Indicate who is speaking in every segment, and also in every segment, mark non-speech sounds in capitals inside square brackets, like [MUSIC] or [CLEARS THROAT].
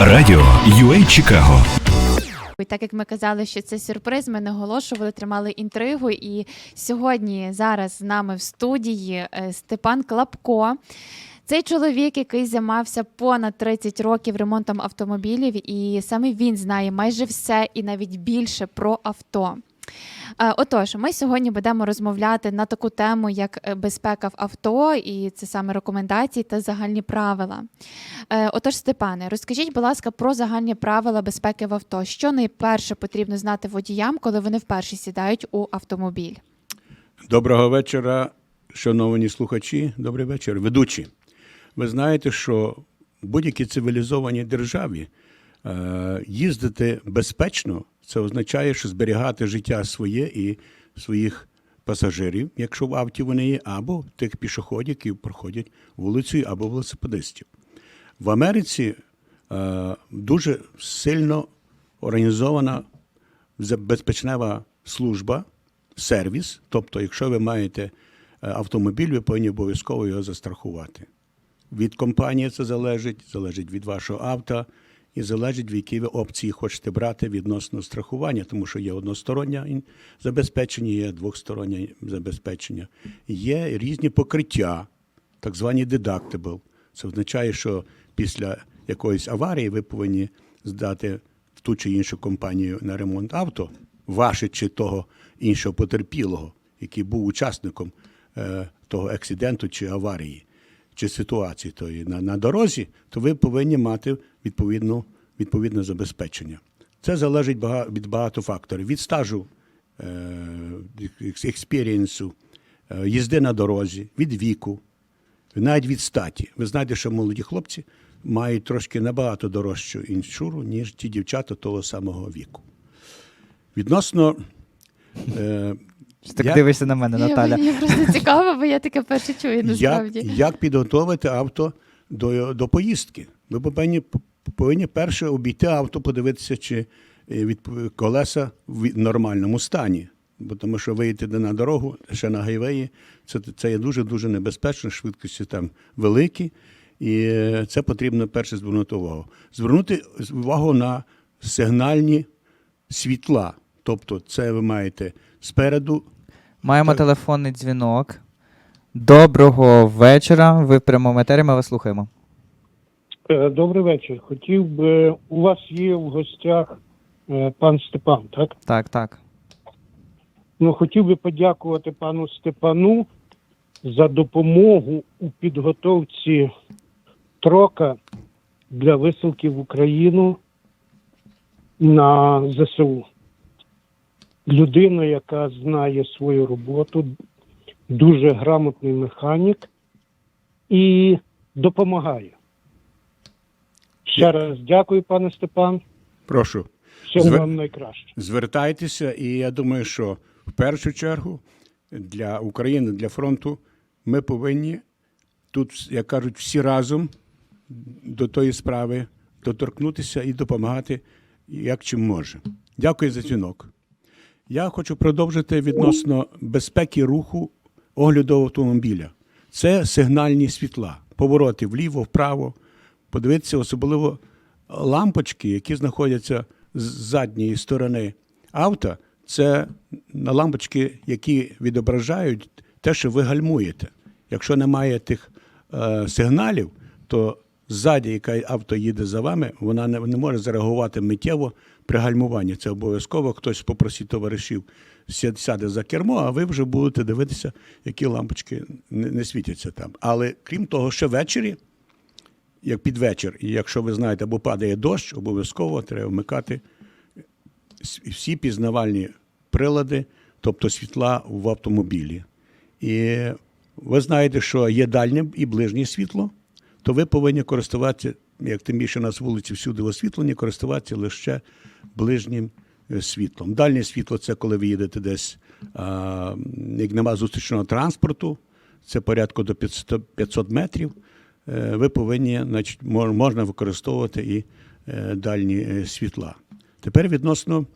Speaker 1: Радіо UA Чикаго.
Speaker 2: Так як ми казали, що це сюрприз, ми наголошували, тримали інтригу. І сьогодні зараз з нами в студії е, Степан Клапко. Цей чоловік, який займався понад 30 років ремонтом автомобілів, і саме він знає майже все і навіть більше про авто. Е, Отож, ми сьогодні будемо розмовляти на таку тему, як е, безпека в авто, і це саме рекомендації та загальні правила. Е, Отож, Степане, розкажіть, будь ласка, про загальні правила безпеки в авто. Що найперше потрібно знати водіям, коли вони вперше сідають у автомобіль?
Speaker 3: Доброго вечора, шановні слухачі. Добрий вечір, ведучі. Ви знаєте, що в будь-якій цивілізованій державі їздити безпечно це означає, що зберігати життя своє і своїх пасажирів, якщо в авті вони є, або тих пішоходів, які проходять вулицею, або велосипедистів. В Америці е, дуже сильно організована безпечнева служба, сервіс. Тобто, якщо ви маєте е, автомобіль, ви повинні обов'язково його застрахувати. Від компанії це залежить, залежить від вашого авто і залежить, в які ви опції хочете брати відносно страхування, тому що є одностороннє забезпечення, є двостороннє забезпечення, є різні покриття, так звані deductible. Це означає, що після якоїсь аварії ви повинні здати в ту чи іншу компанію на ремонт авто, ваше чи того іншого потерпілого, який був учасником е, того акциденту чи аварії, чи ситуації тої на, на дорозі, то ви повинні мати відповідну, відповідне забезпечення. Це залежить бага- від багато факторів. Від стажу е, експірієнсу, е, їзди на дорозі, від віку, навіть від статі. Ви знаєте, що молоді хлопці мають трошки набагато дорожчу іншуру, ніж ті дівчата того самого віку. Відносно. Е,
Speaker 4: Так
Speaker 3: я-
Speaker 4: дивишся на мене, Наталя.
Speaker 2: Мені [LAUGHS] просто цікаво, бо я таке перше чую насправді.
Speaker 3: як підготовити авто до, до поїздки? Ви повинні, повинні перше обійти авто, подивитися, чи е, від, колеса в нормальному стані. Бо тому що виїти на дорогу ще на гайвеї, це, це є дуже-дуже небезпечно, швидкості там великі, і е, це потрібно перше звернути увагу. Звернути увагу на сигнальні світла. Тобто, це ви маєте спереду
Speaker 4: Маємо
Speaker 3: Так.
Speaker 4: телефонний дзвінок. Доброго вечора. Ви в прямому етері, ми вас слухаємо.
Speaker 5: Е, Добрий вечір. Хотів би, у вас є в гостях е, пан Степан, так?
Speaker 4: Так, так.
Speaker 5: Ну, хотів би подякувати пану Степану за допомогу у підготовці трока для висилки в Україну на ЗСУ. Людина, яка знає свою роботу, дуже грамотний механік і допомагає. Ще раз дякую, пане Степан.
Speaker 3: прошу.
Speaker 5: Всього
Speaker 3: Зве-
Speaker 5: вам найкраще.
Speaker 3: звертайтеся, і я думаю, що в першу чергу для України, для фронту, ми повинні тут, як кажуть, всі разом до тої справи доторкнутися і допомагати, як чим може. Дякую за дзвінок. Я хочу продовжити відносно безпеки руху огляду автомобіля. Це сигнальні світла, повороти вліво, вправо. Подивитися, особливо лампочки, які знаходяться з задньої сторони авто, це на лампочки, які відображають те, що ви гальмуєте. Якщо немає тих е, сигналів, то ззаді, яка авто їде за вами, вона не, не може зареагувати миттєво при гальмуванні. Це обов'язково хтось попросить товаришів сяде за кермо, а ви вже будете дивитися, які лампочки не, не світяться там. Але крім того, ще ввечері як під вечір, і якщо ви знаєте, або падає дощ, обов'язково треба вмикати всі пізнавальні прилади, тобто світла в автомобілі. І ви знаєте, що є дальнє і ближнє світло, то ви повинні користуватися, як тим більше у нас вулиці всюди освітлені, користуватися лише ближнім е, світлом. Дальнє світло це коли ви їдете десь, а, як нема зустрічного транспорту, це порядку до 500, 500 метрів. Е, Ви повинні, значить, можна використовувати і е, дальні світла. Тепер відносно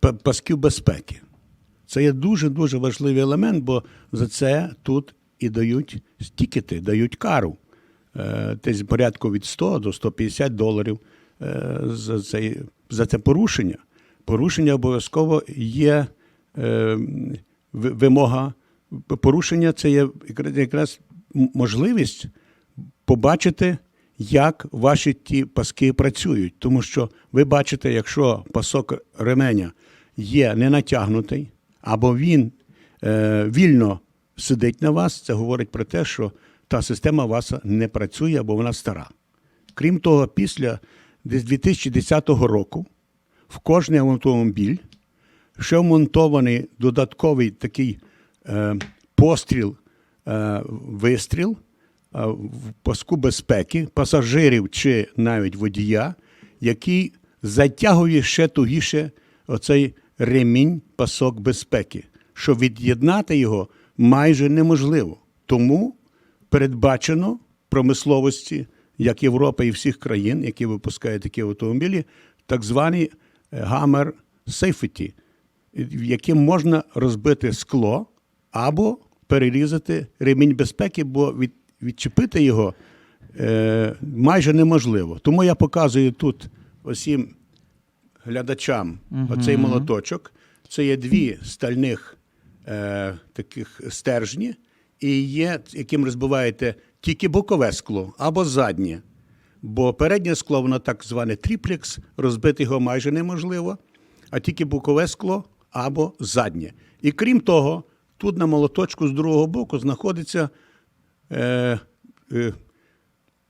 Speaker 3: па- пасків безпеки. Це є дуже-дуже важливий елемент, бо за це тут і дають тікети, дають кару. е, десь порядку від 100 до 150 доларів е, за, цей, за це порушення. Порушення обов'язково є е, вимога. Порушення це є якраз- можливість побачити, як ваші ті паски працюють. Тому що ви бачите, якщо пасок ременя є не натягнутий, або він вільно сидить на вас, це говорить про те, що та система вас не працює або вона стара. Крім того, після десь 2010 року в кожний автомобіль ще вмонтований додатковий такий е, постріл, е, вистріл е, в паску безпеки пасажирів чи навіть водія, який затягує ще тугіше оцей ремінь пасок безпеки, що від'єднати його майже неможливо. Тому передбачено промисловості, як Європи і всіх країн, які випускають такі автомобілі, так званий е, Hammer Safety, яким можна розбити скло або перерізати ремінь безпеки, бо від, відчепити його е, майже неможливо. Тому я показую тут усім глядачам оцей молоточок. Це є дві стальних е, таких стержні, і є, яким розбиваєте тільки бокове скло або заднє. Бо переднє скло, воно так зване тріплекс, розбити його майже неможливо, а тільки бокове скло або заднє. І крім того, тут на молоточку з другого боку знаходиться е, е,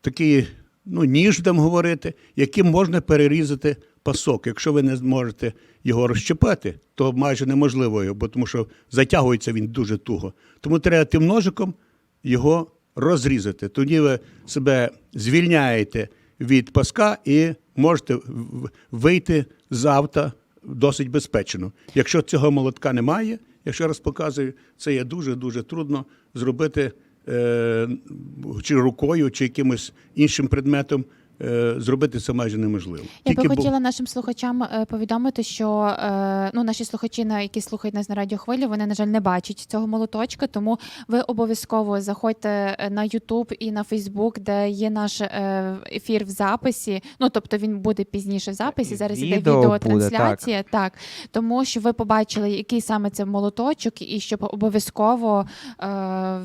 Speaker 3: такий ну, ніж, будемо говорити, яким можна перерізати пасок. Якщо ви не зможете його розщепити, то майже неможливо його, тому що затягується він дуже туго. Тому треба тим ножиком його розрізати. Тоді ви себе звільняєте від паска і можете вийти з авто досить безпечно. Якщо цього молотка немає, я ще раз показую, це є дуже-дуже трудно зробити е, чи рукою, чи якимось іншим предметом. Е, Зробити це майже неможливо.
Speaker 2: Я би
Speaker 3: бу-
Speaker 2: хотіла нашим слухачам е, повідомити, що е, ну, наші слухачі, на- які слухають нас на радіохвилі, вони, на жаль, не бачать цього молоточка, тому ви обов'язково заходьте на YouTube і на Facebook, де є наш ефір в записі. Ну, тобто він буде пізніше в записі. Зараз іде
Speaker 4: Відео буде,
Speaker 2: відеотрансляція. так. тому що ви побачили, який саме це молоточок, і щоб обов'язково е,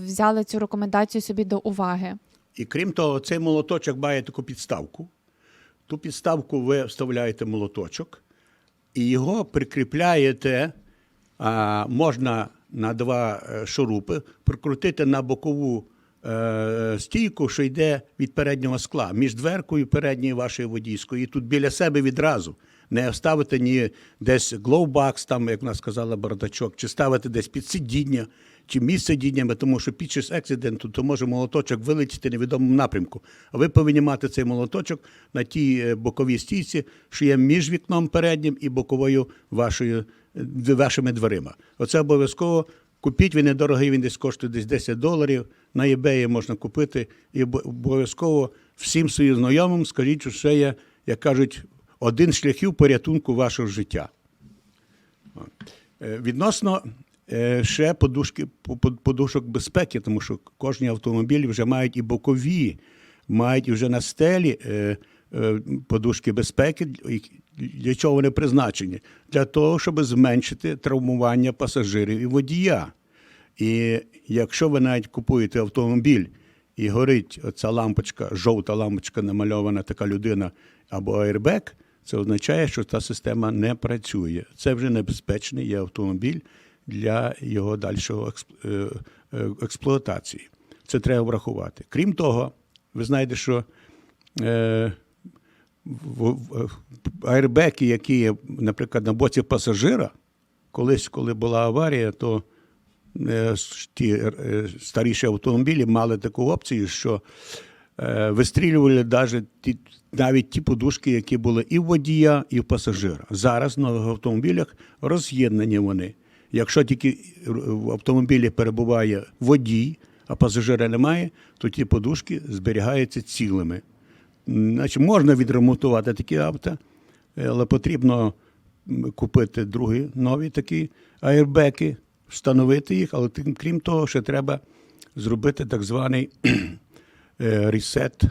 Speaker 2: взяли цю рекомендацію собі до уваги.
Speaker 3: І крім того, цей молоточок має таку підставку. Ту підставку ви вставляєте молоточок і його прикріпляєте, а, можна на два е, шурупи, прикрутити на бокову е, стійку, що йде від переднього скла, між дверкою передньою вашою водійською. І тут біля себе відразу. Не ставити ні десь глоубакс, там, як вона сказала, бардачок, чи ставити десь під сидіння, чи між сидіннями, тому що під час ексиденту то може молоточок вилетіти в невідомому напрямку. А ви повинні мати цей молоточок на тій е, боковій стійці, що є між вікном переднім і боковою вашою, е, вашими дверима. Оце обов'язково купіть, він недорогий, він десь коштує десь 10 доларів. На eBay можна купити. І обов'язково всім своїм знайомим скажіть, що це є, як кажуть, один з шляхів порятунку вашого життя. Е, Відносно ще подушки, по- по- подушок безпеки, тому що кожні автомобілі вже мають і бокові, мають вже на стелі е, е, подушки безпеки. Для чого вони призначені? Для того, щоб зменшити травмування пасажирів і водія. І якщо ви навіть купуєте автомобіль і горить оця лампочка, жовта лампочка намальована така людина або аербек, це означає, що та система не працює. Це вже небезпечний є автомобіль для його дальшого е, е, експлуатації. Це треба врахувати. Крім того, ви знаєте, що е, аербеки, які є, наприклад, на боці пасажира, колись, коли була аварія, то ті старіші автомобілі мали таку опцію, що вистрілювали даже ті, навіть ті подушки, які були і в водія, і в пасажира. Зараз в нових автомобілях роз'єднані вони. Якщо тільки в автомобілі перебуває водій, а пасажира немає, то ті подушки зберігаються цілими. Значить, можна відремонтувати такі авто, е, але потрібно купити другі нові такі аербеки, встановити їх, але крім того, ще треба зробити так званий [CLEARS THROAT] е, ресет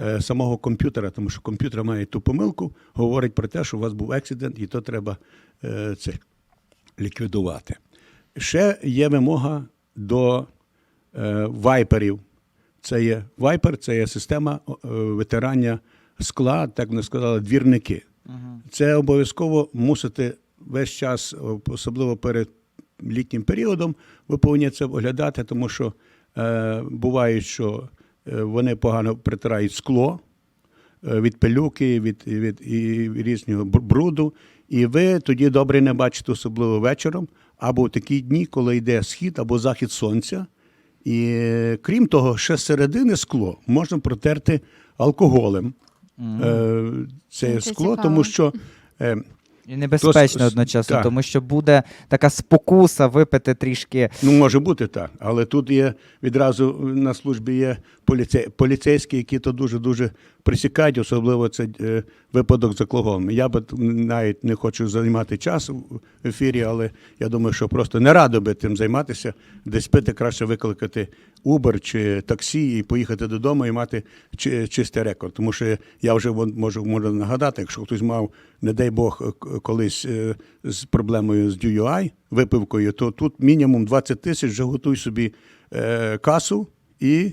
Speaker 3: е, самого комп'ютера, тому що комп'ютер має ту помилку, говорить про те, що у вас був акцидент, і то треба це ліквідувати. Ще є вимога до е, вайперів. Це є вайпер, це є система е, витирання скла, так вони сказали, двірники. Це обов'язково мусите весь час, особливо перед літнім періодом, ви повинні це оглядати, тому що е, буває, що е, вони погано притирають скло від пилюки, від, від і різного бр- бруду, і ви тоді добре не бачите, особливо вечором, або в такі дні, коли йде схід або захід сонця. І е, крім того, ще з середини скло можна протерти алкоголем. Е, Це
Speaker 2: Це
Speaker 3: скло,
Speaker 2: цікаво.
Speaker 3: тому що е,
Speaker 4: І небезпечно
Speaker 3: То
Speaker 4: одночасно,
Speaker 3: так.
Speaker 4: тому що буде така спокуса випити трішки.
Speaker 3: Ну, може бути так, але тут є відразу на службі є поліцей, поліцейські, які то дуже-дуже присікають, особливо це е, випадок з алкоголем. Я би навіть не хочу займати час в ефірі, але я думаю, що просто не радо би тим займатися. Десь пити краще викликати Uber чи таксі і поїхати додому і мати чи- чистий рекорд. Тому що я вже можу, можу нагадати, якщо хтось мав, не дай Бог, е, колись е, з проблемою з DUI, випивкою, то тут мінімум 20 тисяч вже готуй собі касу і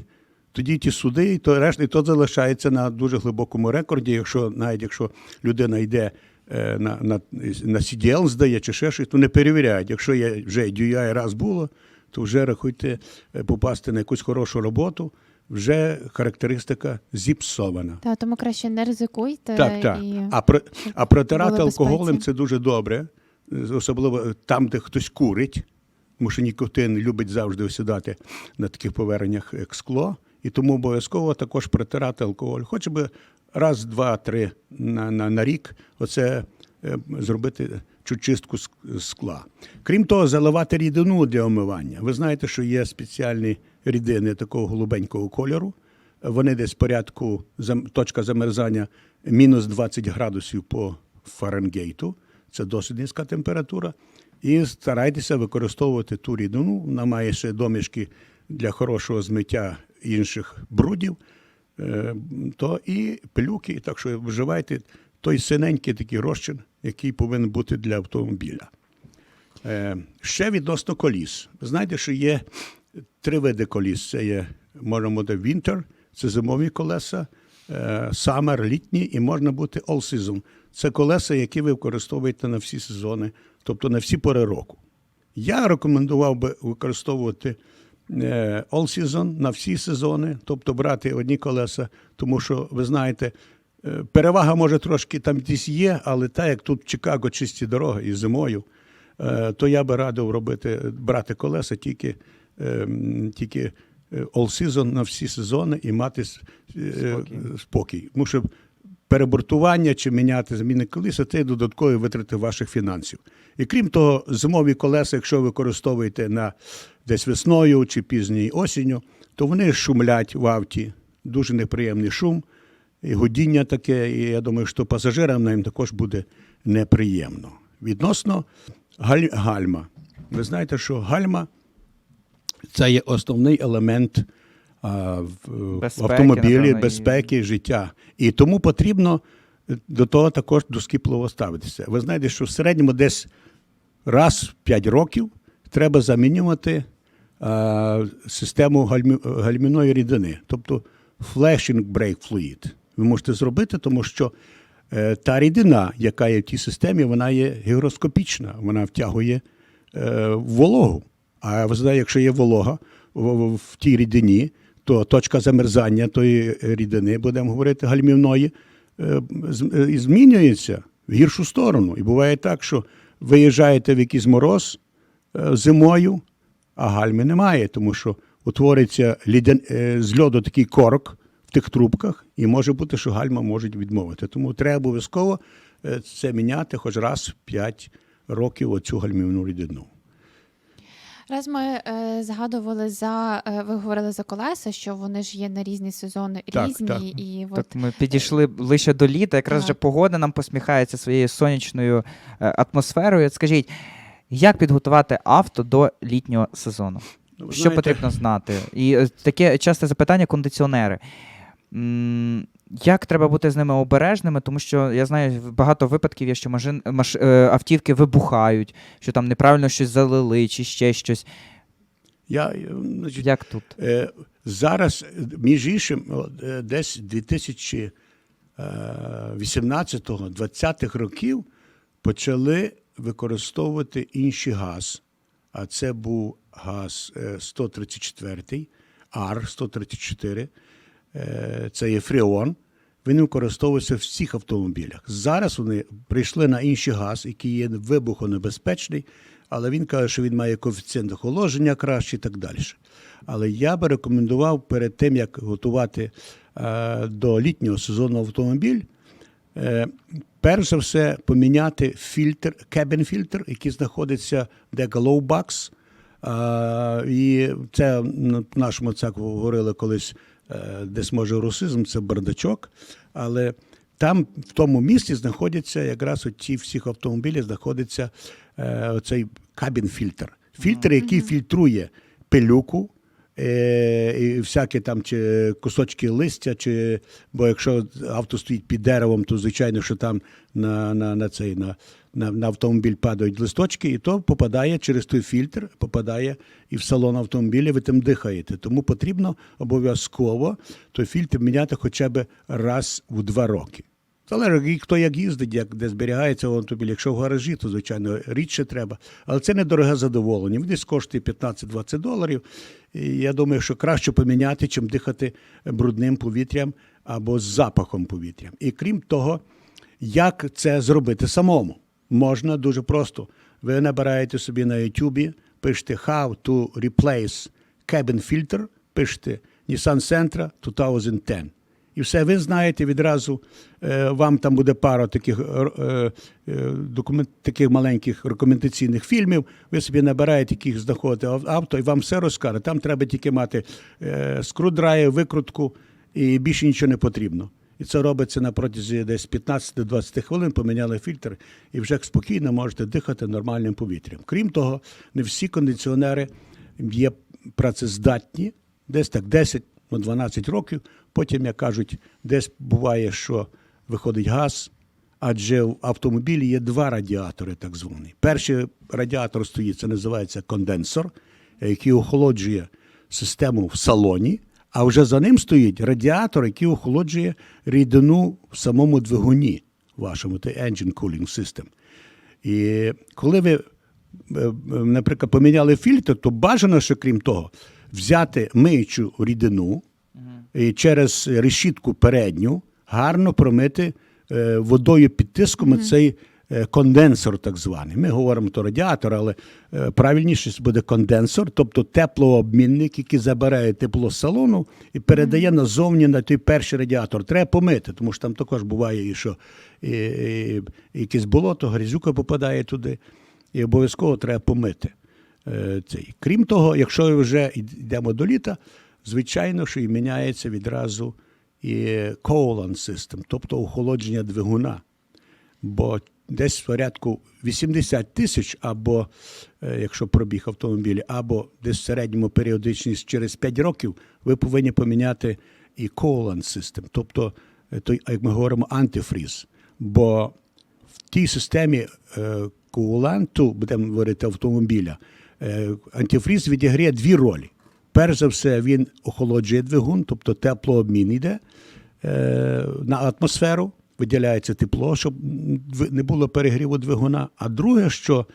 Speaker 3: тоді ті суди, і то решта, і то залишається на дуже глибокому рекорді. Якщо навіть якщо людина йде е, на, на, на CDL, здає чи ще щось, то не перевіряють. Якщо є вже DUI раз було, то вже рахуйте е, попасти на якусь хорошу роботу. Вже характеристика зіпсована.
Speaker 2: Та тому краще не ризикуйте.
Speaker 3: Так, так.
Speaker 2: І...
Speaker 3: А, про, а протирати алкоголем це дуже добре, особливо там, де хтось курить, тому що нікотин любить завжди осідати на таких поверхнях, як скло, і тому обов'язково також протирати алкоголь. Хоч би раз, два, три на, на, на рік оце е, зробити чистку скла. Крім того, заливати рідину для омивання. Ви знаєте, що є спеціальні рідини такого голубенького кольору. Вони десь порядку точка замерзання мінус 20 градусів по Фаренгейту. Це досить низька температура. І старайтеся використовувати ту рідину. Вона має ще домішки для хорошого змиття інших брудів, е, то і пилюки. Так що вживайте той синенький такий розчин, який повинен бути для автомобіля. Е, Ще відносно коліс. Ви знаєте, що є три види коліс. Це є, можна бути winter, це зимові колеса, е, summer, літні, і можна бути all season. Це колеса, які ви використовуєте на всі сезони, тобто на всі пори року. Я рекомендував би використовувати all season на всі сезони, тобто брати одні колеса, тому що ви знаєте, е, перевага може трошки там десь є, але так як тут в Чикаго чисті дороги і зимою, е, то я би радив робити, брати колеса тільки, е, тільки е, all season на всі сезони і мати е,
Speaker 4: Спокій.
Speaker 3: спокій. Тому що перебортування чи міняти зміни колеса це додаткові витрати ваших фінансів. І крім того, зимові колеса, якщо використовуєте на десь весною чи пізньою осінню, то вони шумлять в авті. Дуже неприємний шум, і годіння таке, і я думаю, що пасажирам нам також буде неприємно. Відносно галь- гальма. Ви знаєте, що гальма це є основний елемент
Speaker 4: Безпеки,
Speaker 3: автомобілі,
Speaker 4: напевно, і-
Speaker 3: безпеки, життя. І тому потрібно е, до того також доскіпливо ставитися. Ви знаєте, що в середньому десь раз в 5 років треба замінювати а, систему гальмі, гальмівної рідини, тобто flashing brake fluid. Ви можете зробити, тому що е, та рідина, яка є в тій системі, вона є гігроскопічна, вона втягує е, вологу. А ви знаєте, якщо є волога в тій рідині, то точка замерзання тої рідини, будемо говорити, гальмівної, е, е, змінюється в гіршу сторону. І буває так, що виїжджаєте в якийсь мороз е, зимою, а гальми немає, тому що утвориться е, з льоду такий корок в тих трубках, і може бути, що гальма можуть відмовити. Тому треба обов'язково е, це міняти хоч раз в 5 років оцю гальмівну рідину.
Speaker 2: Раз ми е, згадували за е, ви говорили за колеса, що вони ж є на різні сезони
Speaker 3: Так,
Speaker 2: різні,
Speaker 3: так.
Speaker 2: і от
Speaker 4: Так ми підійшли ближче до літа, якраз
Speaker 2: Так.
Speaker 4: вже погода нам посміхається своєю сонячною е, атмосферою. От Скажіть, як підготувати авто до літнього сезону?
Speaker 3: Ну, ви
Speaker 4: Що
Speaker 3: знаєте,
Speaker 4: потрібно знати? І е, таке часте запитання кондиціонери. М, Як треба бути з ними обережними, тому що я знаю, багато випадків є, що машин, маш, е, автівки вибухають, що там неправильно щось залили чи ще щось.
Speaker 3: Я, е, значить,
Speaker 4: Як тут?
Speaker 3: Е, Зараз, між іншим, е, десь 2018-2020 років почали використовувати інший газ. А це був газ е, 134, Ар-134, е, це є фреон. Він використовується в всіх автомобілях. Зараз вони прийшли на інший газ, який є вибухонебезпечний, але він каже, що він має коефіцієнт охолодження краще і так далі. Але я би рекомендував перед тим, як готувати е, до літнього сезону автомобіль, е, перш за все поміняти фільтр, кебін фільтр, який знаходиться де Glowbox. І це на нашому цеху говорили колись, е, десь може русизм, це бардачок. Але там в тому місці знаходяться якраз у ці всіх автомобілів знаходиться цей оцей кабін фільтр. Який фільтрує пилюку, е, і всякі там чи кусочки листя, чи бо якщо авто стоїть під деревом, то звичайно, що там на, на, на цей на, на, на автомобіль падають листочки, і то попадає через той фільтр, попадає і в салон автомобіля, ви тим дихаєте. Тому потрібно обов'язково той фільтр міняти хоча б раз в два роки. Залежить, і хто як їздить, як де зберігається автомобіль. Якщо в гаражі, то звичайно рідше треба. Але це недороге задоволення. Він десь коштує 15-20 доларів. І я думаю, що краще поміняти, чим дихати брудним повітрям або з запахом повітря. І крім того, як це зробити самому? Можна дуже просто. Ви набираєте собі на YouTube, пишете How to replace cabin filter, пишете Nissan Sentra 2010. І все ви знаєте відразу. е, Вам там буде пара таких, е, е, документ, таких маленьких рекомендаційних фільмів. Ви собі набираєте, яких знаходите авто, і вам все розкаже. Там треба тільки мати е, викрутку, і більше нічого не потрібно. І це робиться на протязі десь 15-20 хвилин, поміняли фільтр, і вже спокійно можете дихати нормальним повітрям. Крім того, не всі кондиціонери є працездатні, десь так 10 ну, 12 років. Потім, як кажуть, десь буває, що виходить газ, адже в автомобілі є два радіатори, так звані. Перший радіатор стоїть, це називається конденсор, який охолоджує систему в салоні, а вже за ним стоїть радіатор, який охолоджує рідину в самому двигуні вашому, це engine cooling system. І коли ви, е, е, наприклад, поміняли фільтр, то бажано, що крім того, взяти миючу рідину і через решітку передню гарно промити е, водою під тиском цей е, конденсор, так званий. Ми говоримо то радіатор, але е, правильніше буде конденсор, тобто теплообмінник, який забирає тепло з салону і передає назовні на той перший радіатор. Треба помити, тому що там також буває, і що і, і, якесь болото, грязюка попадає туди, і обов'язково треба помити. Е, цей. Крім того, якщо вже йдемо до літа, звичайно, що і міняється відразу і coolant system, тобто охолодження двигуна. Бо десь в порядку 80 тисяч, або е, якщо пробіг автомобілі, або десь в середньому періодичність через 5 років, ви повинні поміняти і coolant system, тобто е, той, як ми говоримо, антифріз. Бо в тій системі коуланту, будемо говорити автомобіля, антифріз відіграє дві ролі. Перш за все, він охолоджує двигун, тобто теплообмін йде е, на атмосферу, виділяється тепло, щоб не було перегріву двигуна. А друге, що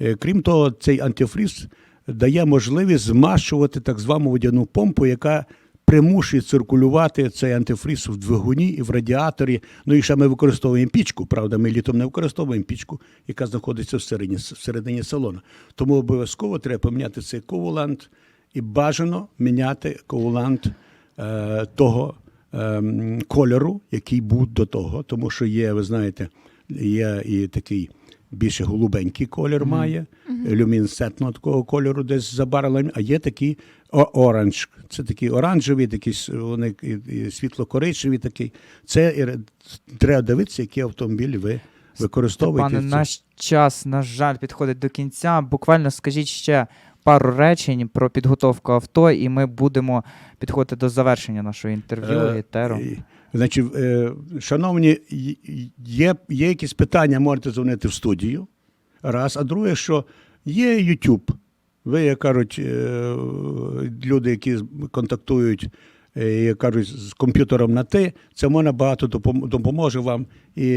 Speaker 3: Е, Крім того, цей антифріз дає можливість змащувати так звану водяну помпу, яка примушує циркулювати цей антифріз в двигуні і в радіаторі. Ну і ще ми використовуємо пічку. Правда, ми літом не використовуємо пічку, яка знаходиться всередині, всередині салону. Тому обов'язково треба поміняти цей ковулант і бажано міняти ковулант е, того ем, кольору, який був до того, тому що є, ви знаєте, є і такий більше голубенький колір має, люмінесцентного такого кольору, десь забарвлення, а є такий оранж. Це такий оранжевий, такий с- вони і, і світло-коричневий такий. Це треба дивитися, які автомобілі ви використовуєте.
Speaker 4: Пане, наш час, на жаль, підходить до кінця. Буквально скажіть ще пару речень про підготовку авто, і ми будемо підходити до завершення нашого інтерв'ю.
Speaker 3: Е,
Speaker 4: етеру.
Speaker 3: Значить, е, шановні, є, є якісь питання, можете дзвонити в студію. Раз. А друге, що є YouTube. Ви, як кажуть, е, люди, які контактують, е, як кажуть, з комп'ютером на ти, це можна багато допоможе вам і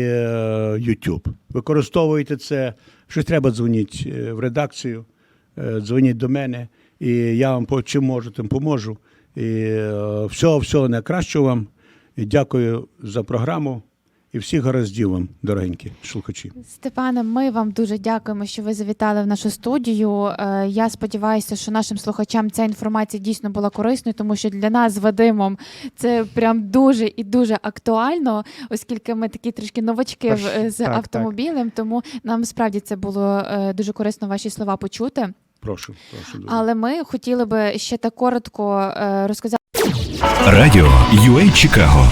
Speaker 3: YouTube. Використовуйте це. Щось треба дзвоніть в редакцію, дзвоніть до мене, і я вам чим можу, тим поможу. І е, всього, всього найкращого вам. І дякую за програму. І всіх гараздів вам, дорогенькі слухачі.
Speaker 2: Степане, ми вам дуже дякуємо, що ви завітали в нашу студію. Е, Я сподіваюся, що нашим слухачам ця інформація дійсно була корисною, тому що для нас з Вадимом це прям дуже і дуже актуально, оскільки ми такі трішки новачки в- з
Speaker 4: так, так.
Speaker 2: автомобілем. Тому нам справді це було е, дуже корисно ваші слова почути.
Speaker 3: Прошу, прошу. дуже.
Speaker 2: Але ми хотіли би ще так коротко е, розказати.
Speaker 1: Радіо UA Чикаго